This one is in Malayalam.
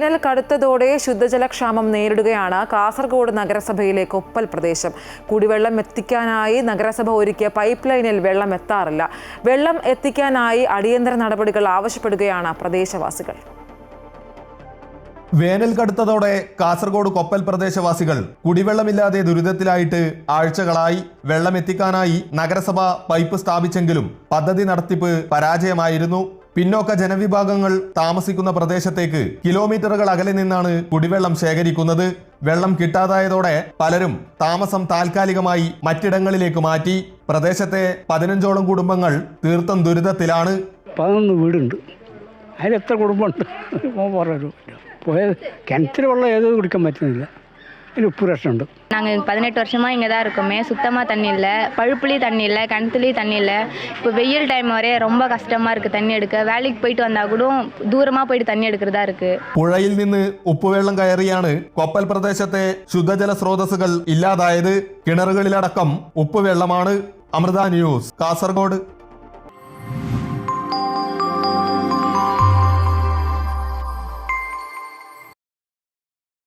വേനൽ കടുത്തതോടെ ശുദ്ധജലക്ഷാമം നേരിടുകയാണ് കാസർഗോഡ് നഗരസഭയിലെ കൊപ്പൽ പ്രദേശം. കുടിവെള്ളം എത്തിക്കാനായി നഗരസഭ ഒരുക്കിയ പൈപ്പ് ലൈനിൽ വെള്ളം എത്താറില്ല. വെള്ളം എത്തിക്കാനായി അടിയന്തര നടപടികൾ ആവശ്യപ്പെടുകയാണ് പ്രദേശവാസികൾ. വേനൽ കടുത്തതോടെ കാസർഗോഡ് കൊപ്പൽ പ്രദേശവാസികൾ കുടിവെള്ളമില്ലാതെ ദുരിതത്തിലായിട്ട് ആഴ്ചകളായി വെള്ളം എത്തിക്കാനായി നഗരസഭ പൈപ്പ് സ്ഥാപിച്ചെങ്കിലും പദ്ധതി നടത്തിപ്പ് പരാജയമായിരുന്നു. പിന്നോക്ക ജനവിഭാഗങ്ങൾ താമസിക്കുന്ന പ്രദേശത്തേക്ക് കിലോമീറ്ററുകൾ അകലെ നിന്നാണ് കുടിവെള്ളം ശേഖരിക്കുന്നത്. വെള്ളം കിട്ടാതായതോടെ പലരും താമസം താൽക്കാലികമായി മറ്റിടങ്ങളിലേക്ക് മാറ്റി. പ്രദേശത്തെ പതിനഞ്ചോളം കുടുംബങ്ങൾ തീർത്തും ദുരിതത്തിലാണ്. പതിനൊന്ന് വീടുണ്ട്. അതിൽ എത്ര കുടുംബമുണ്ട് പോയത് കിണറ്റിൽ വെള്ളം ഏതോ കുടിക്കാൻ പറ്റുന്നില്ല. അതിന് ഉപ്പ് രക്ഷമുണ്ട് நாங்கள் பதினெட்டு வருஷமாக இங்கே தான் இருக்கோமே சுத்தமாக தண்ணி இல்லை பழுப்புலேயும் தண்ணி இல்லை கிணத்துலேயும் தண்ணி இல்லை இப்போ வெயில் டைம் வரைய ரொம்ப கஷ்டமாக இருக்குது தண்ணி எடுக்க வேலைக்கு போயிட்டு வந்தால் கூட தூரமாக போயிட்டு தண்ணி எடுக்கிறதா இருக்குது പുഴയിൽ നിന്ന് ഉപ്പുവെള്ളം കയറിയാണ് കൊപ്പൽ പ്രദേശത്തെ ശുദ്ധജല സ്രോതസ്സുകൾ ഇല്ലാതായത് കിണറുകളിലടക്കം ഉപ്പുവെള്ളമാണ് അമൃത ന്യൂസ് കാസർഗോഡ്